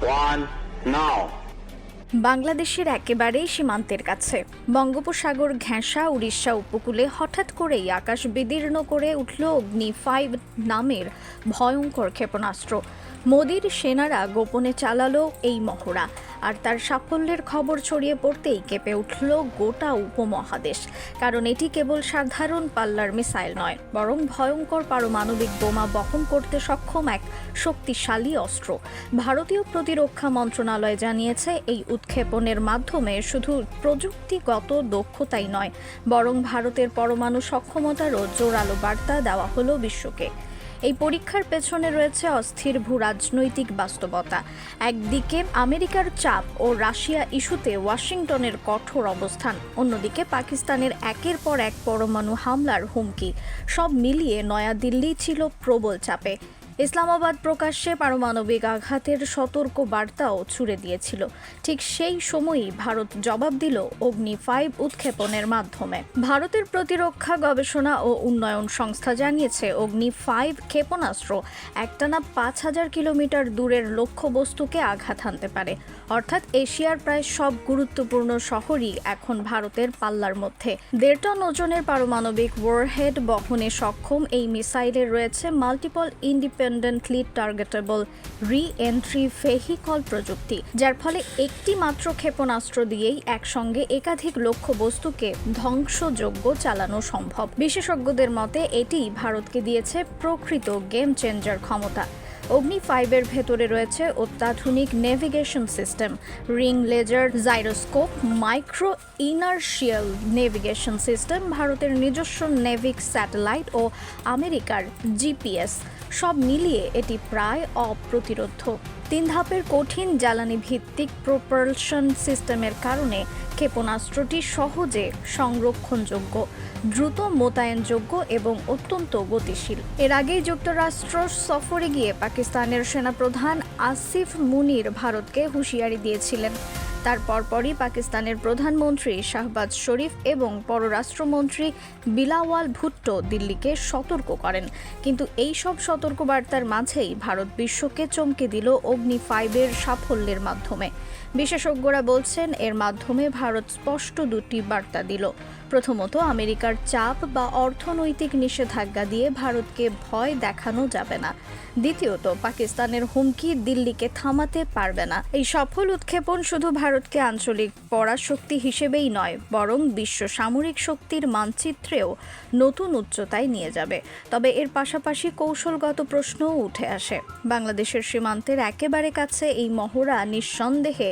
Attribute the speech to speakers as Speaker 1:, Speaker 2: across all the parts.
Speaker 1: One now.
Speaker 2: বাংলাদেশের একেবারেই সীমান্তের কাছে। বঙ্গোপসাগর, ঘেঁষা, উড়িষ্যা উপকূলে হঠাৎ করেই আকাশ বিদীর্ণ করে উঠল অগ্নি ফাইভ নামের ভয়ঙ্কর ক্ষেপণাস্ত্র। মোদির সেনারা গোপনে চালালো এই মহড়া, আর তার সাফল্যের খবর ছড়িয়ে পড়তেই কেঁপে উঠল গোটা উপমহাদেশ। কারণ এটি কেবল সাধারণ পাল্লার মিসাইল নয়, বরং ভয়ঙ্কর পারমাণবিক বোমা বহন করতে সক্ষম এক শক্তিশালী অস্ত্র। ভারতীয় প্রতিরক্ষা মন্ত্রণালয় জানিয়েছে এই উৎক্ষেপণের মাধ্যমে শুধু প্রযুক্তিগত দক্ষতাই নয়, বরং ভারতের পরমাণু সক্ষমতারও জোরালো বার্তা দেওয়া হলো বিশ্বকে। এই পরীক্ষার পেছনে রয়েছে অস্থির ভূ রাজনৈতিক বাস্তবতা। একদিকে আমেরিকার চাপ ও রাশিয়া ইস্যুতে ওয়াশিংটনের কঠোর অবস্থান, অন্যদিকে পাকিস্তানের একের পর এক পরমাণু হামলার হুমকি। সব মিলিয়ে নয়াদিল্লি ছিল প্রবল চাপে। ইসলামাবাদ প্রকাশ্যে পারমাণবিক আঘাতের সতর্ক বার্তাও ছুড়ে দিয়েছিল। ঠিক সেই সময়ই ভারত জবাব দিল অগ্নি ফাইভ উৎক্ষেপণের মাধ্যমে। ভারতের প্রতিরক্ষা গবেষণা ও উন্নয়ন সংস্থা জানিয়েছে, অগ্নি ফাইভ ক্ষেপণাস্ত্র একটানা পাঁচ হাজার কিলোমিটার দূরের লক্ষ্যবস্তুকে আঘাত হানতে পারে। অর্থাৎ এশিয়ার প্রায় সব গুরুত্বপূর্ণ শহরই এখন ভারতের পাল্লার মধ্যে। দেড় টন ওজনের পারমাণবিক ওয়ারহেড বহনে সক্ষম এই মিসাইলের রয়েছে multiple independently targetable re entry vehicle প্রযুক্তি, যার ফলে একটি মাত্র ক্ষেপণাস্ত্র দিয়েই একসঙ্গে একাধিক লক্ষ্যবস্তুকে ধ্বংসযোগ্য চালানো সম্ভব। বিশেষজ্ঞদের মতে, এটি ভারতকে দিয়েছে প্রকৃত গেম চেঞ্জার ক্ষমতা। অগ্নি ফাইভের ভেতরে রয়েছে অত্যাধুনিক navigation system ring laser gyroscope micro inertial navigation system ভারতের নিজস্ব নেভিক স্যাটেলাইট ও আমেরিকার জিপিএস সব মিলিয়ে এটি প্রায় অপ্রতিরোধ তিন ধাপের কঠিন জ্বালানি ভিত্তিক প্রপালশন সিস্টেমের কারণে ক্ষেপণাস্ত্রটি সহজে সংরক্ষণযোগ্য, দ্রুত মোতায়েনযোগ্য এবং অত্যন্ত গতিশীল। এর আগেই যুক্তরাষ্ট্র সফরে গিয়ে পাকিস্তানের সেনাপ্রধান আসিফ মুনির ভারতকে হুঁশিয়ারি দিয়েছিলেন। তার পরপরই পাকিস্তানের প্রধানমন্ত্রী শাহবাজ শরীফ এবং পররাষ্ট্রমন্ত্রী বিলাওয়াল ভুট্টো দিল্লিকে সতর্ক করেন। কিন্তু এই সব সতর্কবার্তার মাঝেই ভারত বিশ্বকে চমকে দিল অগ্নি ফাইভের সাফল্যের মাধ্যমে। বিশেষজ্ঞরা বলছেন, এর মাধ্যমে ভারত স্পষ্ট দুটি বার্তা দিল। প্রথমত আমেরিকার চাপ বা অর্থনৈতিক নিষেধাজ্ঞা দিয়ে ভারতকে ভয় দেখানো যাবে না। দ্বিতীয়ত, পাকিস্তানের হুমকি দিল্লিকে থামাতে পারবে না। এই সফল উৎক্ষেপণ শুধু ভারতকে আঞ্চলিক পরাশক্তি হিসেবেই নয়, বরং বিশ্ব সামরিক শক্তির মানচিত্রেও নতুন উচ্চতায় নিয়ে যাবে। তবে এর পাশাপাশি কৌশলগত প্রশ্নও উঠে আসে। বাংলাদেশের সীমান্তের একেবারে কাছে এই মহড়া নিঃসন্দেহে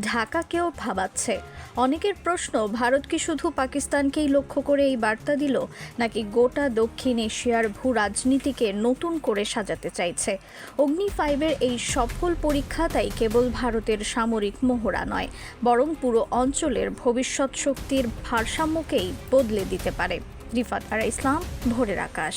Speaker 2: ঢাকাকেও ভাবাচ্ছে। অনেকের প্রশ্ন, ভারত কি শুধু পাকিস্তানকেই লক্ষ্য করে এই বার্তা দিল, নাকি গোটা দক্ষিণ এশিয়ার ভূ রাজনীতিকে নতুন করে সাজাতে চাইছে। অগ্নি ফাইভের এই সফল পরীক্ষা তাই কেবল ভারতের সামরিক মহড়া নয়, বরং পুরো অঞ্চলের ভবিষ্যৎ শক্তির ভারসাম্যকেই বদলে দিতে পারে। রিফাত আরা ইসলাম, ভোরের আকাশ।